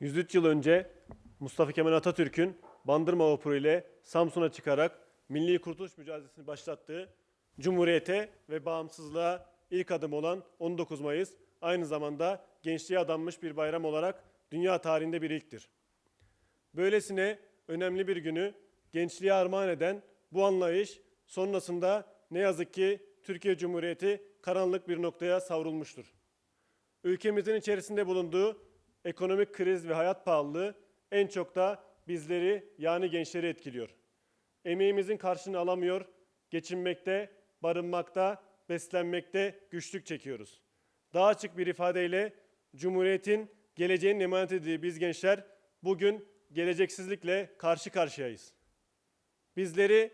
103 yıl önce Mustafa Kemal Atatürk'ün Bandırma Vapuru ile Samsun'a çıkarak milli kurtuluş mücadelesini başlattığı Cumhuriyete ve bağımsızlığa ilk adım olan 19 Mayıs aynı zamanda gençliğe adanmış bir bayram olarak dünya tarihinde bir ilktir. Böylesine önemli bir günü gençliğe armağan eden bu anlayış sonrasında ne yazık ki Türkiye Cumhuriyeti karanlık bir noktaya savrulmuştur. Ülkemizin içerisinde bulunduğu ekonomik kriz ve hayat pahalılığı en çok da bizleri yani gençleri etkiliyor. Emeğimizin karşılığını alamıyor, geçinmekte, barınmakta, beslenmekte güçlük çekiyoruz. Daha açık bir ifadeyle Cumhuriyet'in geleceğin emanet edildiği biz gençler bugün geleceksizlikle karşı karşıyayız. Bizleri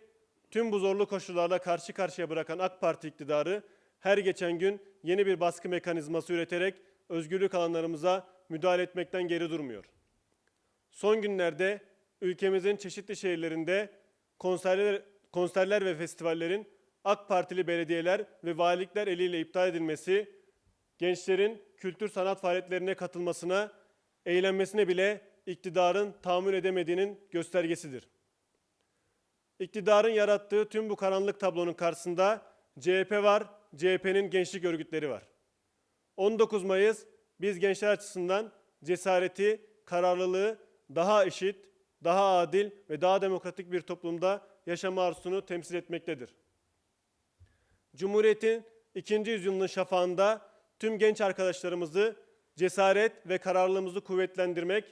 tüm bu zorlu koşullarla karşı karşıya bırakan AK Parti iktidarı her geçen gün yeni bir baskı mekanizması üreterek özgürlük alanlarımıza müdahale etmekten geri durmuyor. Son günlerde ülkemizin çeşitli şehirlerinde konserler, konserler ve festivallerin AK Partili belediyeler ve valilikler eliyle iptal edilmesi, gençlerin kültür sanat faaliyetlerine katılmasına, eğlenmesine bile iktidarın tahammül edemediğinin göstergesidir. İktidarın yarattığı tüm bu karanlık tablonun karşısında CHP var, CHP'nin gençlik örgütleri var. 19 Mayıs biz gençler açısından cesareti, kararlılığı daha eşit, daha adil ve daha demokratik bir toplumda yaşama arzusunu temsil etmektedir. Cumhuriyet'in ikinci yüzyılının şafağında tüm genç arkadaşlarımızı cesaret ve kararlılığımızı kuvvetlendirmek,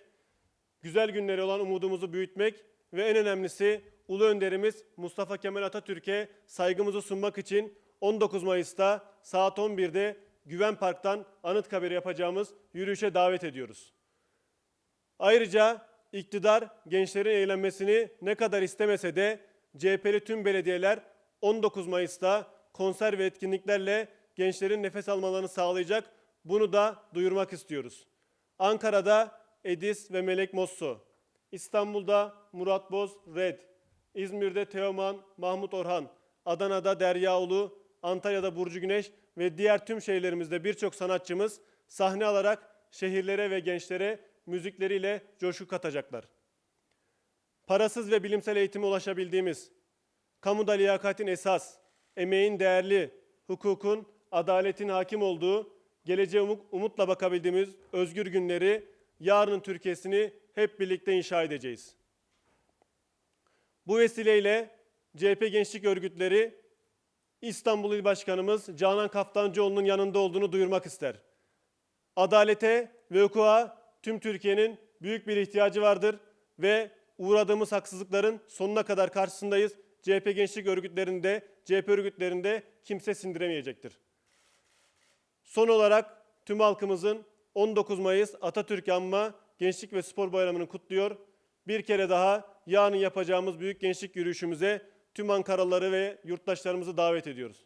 güzel günleri olan umudumuzu büyütmek ve en önemlisi Ulu Önderimiz Mustafa Kemal Atatürk'e saygımızı sunmak için 19 Mayıs'ta saat 11'de Güven Park'tan Anıtkabir'e yapacağımız yürüyüşe davet ediyoruz. Ayrıca iktidar gençlerin eğlenmesini ne kadar istemese de CHP'li tüm belediyeler 19 Mayıs'ta konser ve etkinliklerle gençlerin nefes almalarını sağlayacak. Bunu da duyurmak istiyoruz. Ankara'da Edis ve Melek Mosso, İstanbul'da Murat Boz Red, İzmir'de Teoman Mahmut Orhan, Adana'da Deryaoğlu, Antalya'da Burcu Güneş ve diğer tüm şehirlerimizde birçok sanatçımız sahne alarak şehirlere ve gençlere müzikleriyle coşku katacaklar. Parasız ve bilimsel eğitime ulaşabildiğimiz, kamuda liyakatin esas, emeğin değerli, hukukun, adaletin hakim olduğu, geleceğe umut- umutla bakabildiğimiz özgür günleri, yarının Türkiye'sini hep birlikte inşa edeceğiz. Bu vesileyle CHP gençlik örgütleri İstanbul İl Başkanımız Canan Kaftancıoğlu'nun yanında olduğunu duyurmak ister. Adalete ve hukuka tüm Türkiye'nin büyük bir ihtiyacı vardır ve uğradığımız haksızlıkların sonuna kadar karşısındayız. CHP gençlik örgütlerinde, CHP örgütlerinde kimse sindiremeyecektir. Son olarak tüm halkımızın 19 Mayıs Atatürk Anma Gençlik ve Spor Bayramı'nı kutluyor. Bir kere daha yarın yapacağımız büyük gençlik yürüyüşümüze tüm Ankaralıları ve yurttaşlarımızı davet ediyoruz.